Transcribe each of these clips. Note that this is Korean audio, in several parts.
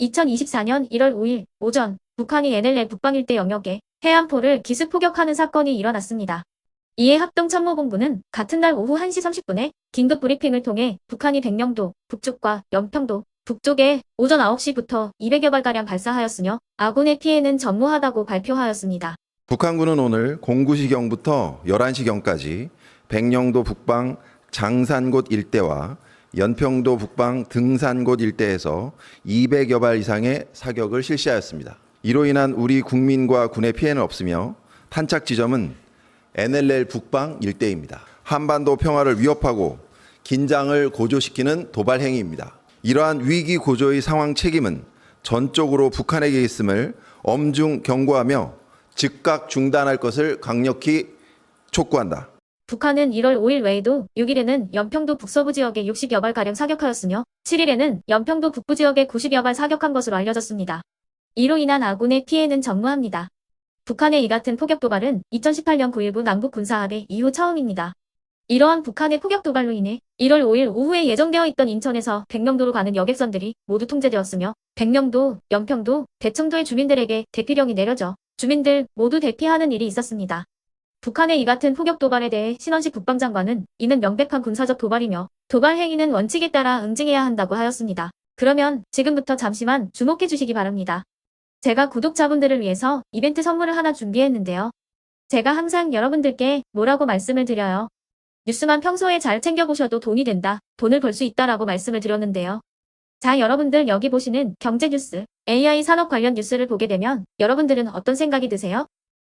2024년 1월 5일 오전 북한이 NLL 북방 일대 영역에 해안포를 기습 포격하는 사건이 일어났습니다. 이에 합동참모본부는 같은 날 오후 1시 30분에 긴급 브리핑을 통해 북한이 백령도 북쪽과 연평도 북쪽에 오전 9시부터 200여 발가량 발사하였으며 아군의 피해는 전무하다고 발표하였습니다. 북한군은 오늘 09시경부터 11시경까지 백령도 북방 장산곳 일대와 연평도 북방 등산곳 일대에서 200여 발 이상의 사격을 실시하였습니다. 이로 인한 우리 국민과 군의 피해는 없으며 탄착 지점은 NLL 북방 일대입니다. 한반도 평화를 위협하고 긴장을 고조시키는 도발 행위입니다. 이러한 위기 고조의 상황 책임은 전적으로 북한에게 있음을 엄중 경고하며 즉각 중단할 것을 강력히 촉구한다. 북한은 1월 5일 외에도 6일에는 연평도 북서부 지역에 60여 발가량 사격하였으며 7일에는 연평도 북부 지역에 90여 발 사격한 것으로 알려졌습니다. 이로 인한 아군의 피해는 전무합니다. 북한의 이 같은 포격 도발은 2018년 9.19 남북 군사합의 이후 처음입니다. 이러한 북한의 포격 도발로 인해 1월 5일 오후에 예정되어 있던 인천에서 백령도로 가는 여객선들이 모두 통제되었으며 백령도, 연평도, 대청도의 주민들에게 대피령이 내려져 주민들 모두 대피하는 일이 있었습니다. 북한의 이 같은 포격 도발에 대해 신원식 국방장관은 이는 명백한 군사적 도발이며 도발 행위는 원칙에 따라 응징해야 한다고 하였습니다. 그러면 지금부터 잠시만 주목해 주시기 바랍니다. 제가 구독자분들을 위해서 이벤트 선물을 하나 준비했는데요. 제가 항상 여러분들께 뭐라고 말씀을 드려요. 뉴스만 평소에 잘 챙겨보셔도 돈이 된다, 돈을 벌 수 있다라고 말씀을 드렸는데요. 자, 여러분들 여기 보시는 경제 뉴스, AI 산업 관련 뉴스를 보게 되면 여러분들은 어떤 생각이 드세요?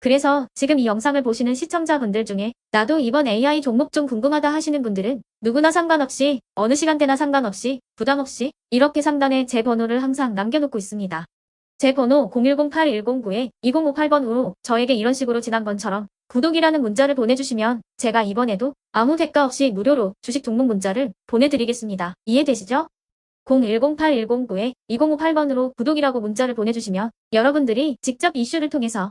그래서 지금 이 영상을 보시는 시청자분들 중에 나도 이번 AI 종목 좀 궁금하다 하시는 분들은 누구나 상관없이 어느 시간대나 상관없이 부담 없이 이렇게 상단에 제 번호를 항상 남겨놓고 있습니다. 제 번호 010-8109-2058번으로 저에게 이런 식으로 지난번처럼 구독이라는 문자를 보내주시면 제가 이번에도 아무 대가 없이 무료로 주식 종목 문자를 보내드리겠습니다. 이해되시죠? 010-8109-2058번으로 구독이라고 문자를 보내주시면 여러분들이 직접 이슈를 통해서